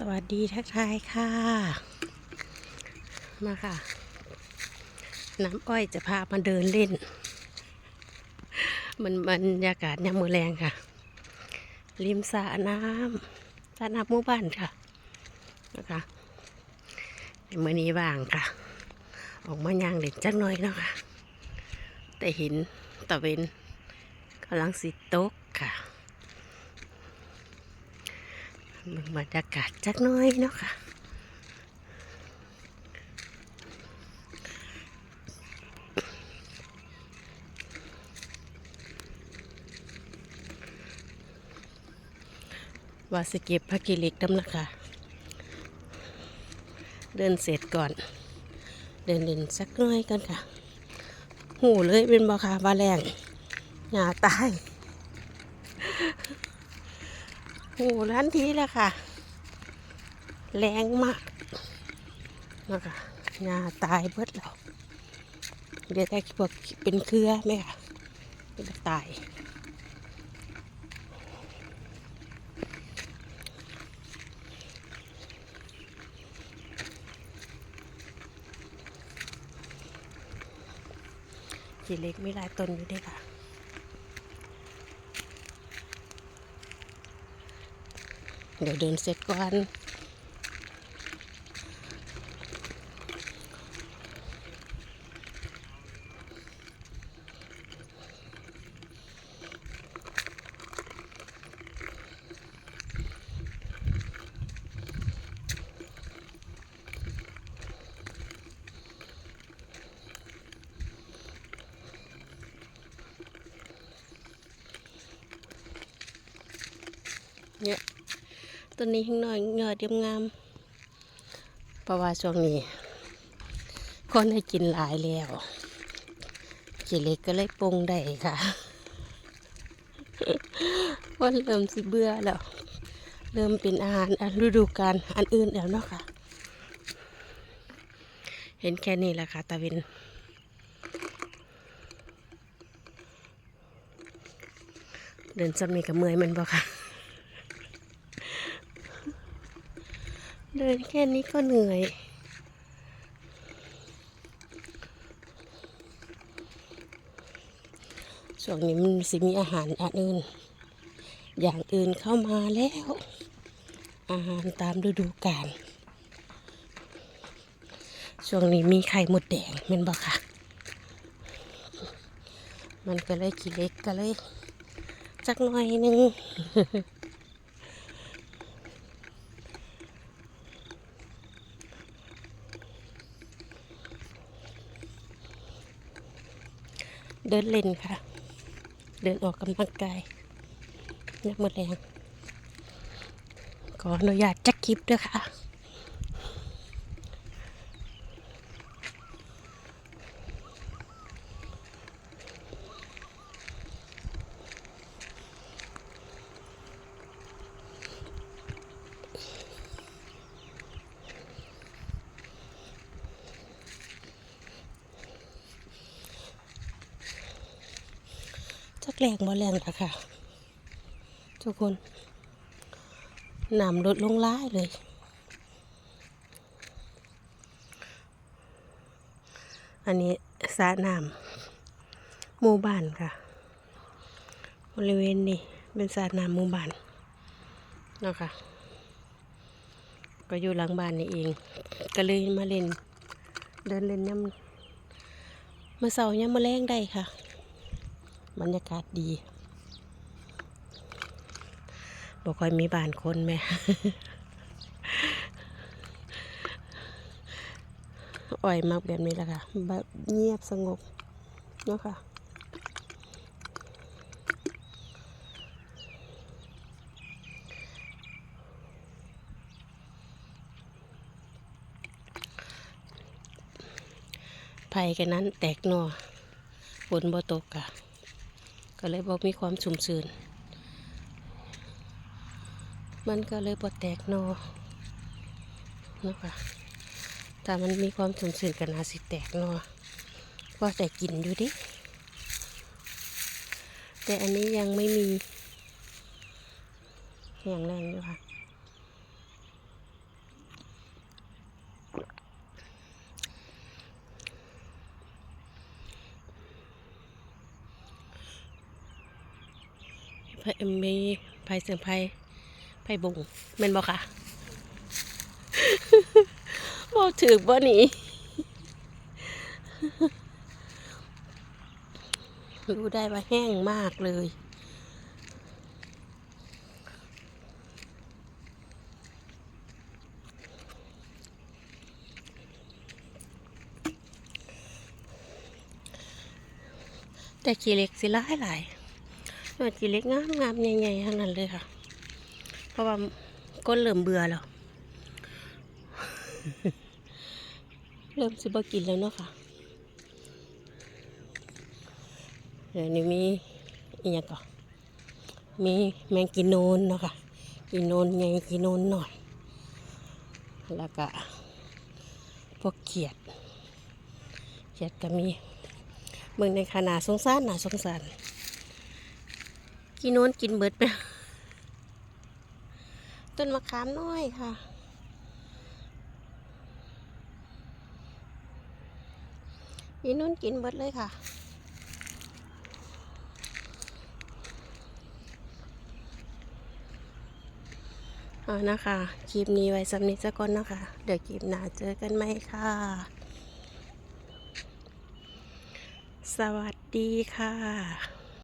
สวัสดีทักทายค่ะ มาค่ะ น้ำอ้อยจะพามาเดินเล่น มันบรรยากาศยามมือแรงค่ะ ริมสระน้ำสระน้ำหมู่บ้านค่ะ นะคะในมือนี้ว่างค่ะ ออกมาย่างเล่นจักหน่อยเนาะค่ะ แต่เห็นตะเวนกำลังสิตกค่ะ บรรยากาศจักน้อยเนาะค่ะว่าสเก็บพักกิเล็กดำนะคะ เดินเสร็จก่อน เดินเดินสักน้อยกันค่ะ หูเลยเป็นบอค่ะว่าแรงหยาตาย โอ้ร้านทีแหละค่ะ แรงมากนะคะงาตายเบิดแล้วเดี๋ยวแต่พวกเป็นเครือไหมค่ะเป็นตายขีเล็กไมีหลายตนอยู่ด้วยค่ะ เดี๋ยวเดินเสร็จก่อน ต้นนี้ข้างนอกยอดเยี่ยมงามเพราะว่าช่วงนี้ คนให้กินหลายแล้วขีเล็กก็เลยปรุงได้ค่ะวันเริ่มสิเบื่อแล้ว เริ่มเป็นอาหารอันฤดูกาลอันอื่นแล้วเนาะค่ะ เห็นแค่นี้แหละค่ะตาวินเดินซ้ำนี่กับเมื่อยมันบ่ค่ะ เดินแค่นี้ก็เหนื่อยช่วงนี้มันสิมีอาหารอันอื่น อย่างอื่นเข้ามาแล้ว อาหารตามฤดูกาลช่วงนี้มีไข่หมดแดงแมันบอกค่ะ มันก็เลยขี้เล็กก็เลยจักหน่อยนึง เดินเล่นค่ะ เดินออกกำลังกายนักมดแรงขออนุญาตจักคลิปด้วยค่ะ จักแรงบ่แรงละค่ะ ทุกคนน้ำลดลงร้ายเลย อันนี้สระน้ำหมู่บ้านค่ะ บริเวณนี้เป็นสระน้ำหมู่บ้านเนาะค่ะก็อยู่หลังบ้านนี่เอง ก็เลยมาเล่น เดินเล่นย่ำมาเสาร์ย่ำมาแรงได้ค่ะ บรรยากาศดีบอกค่อยมีบ้านคนไหมอ่อยมากแบบนี้แหละค่ะ แบบเงียบสงบเนาะค่ะไผ่กันนั้นแตกหนอฝนบ่ตกค่ะ ก็เลยบ่มีความชุ่มชื้น มันก็เลยบ่แตกนอนะคะแต่มันมีความชุ่มชื้นกันนาสิแตกนอก็แต่กินอยู่ดิ แต่อันนี้ยังไม่มีแห้งแรงอยู่ค่ะ มีไผ่เสียงไผ่ไผ่บงแม่นบ่ค่ะบ่ถือบ่หนีรู้ได้ว่าแห้งมากเลยแต่ขี้เล็กสิหลายหลาย ส่วนขี้เล็กงามงามใหญ่ๆทั้งนั้นเลยค่ะ เพราะว่าก้นเริ่มเบื่อแล้ว เริ่มสิบ่กินแล้วเนาะค่ะ เดี๋ยวนี้มีอีกอย่างก่อนมีแมงกินโนนเนาะค่ะ กินโนนไงกินโนนหน่อย แล้วก็พวกเขียด เขียดก็มีเมืองในขนาดสงสารน่ะสงสาร กินโน้นกินเบิดไป ต้นมะขามน้อยค่ะ กินโน้นกินเบิดเลยค่ะเอานะคะ คลิปนี้ไว้สำนิดสักก่อนนะคะ เดี๋ยวคลิปหน้าเจอกันไหมค่ะ สวัสดีค่ะ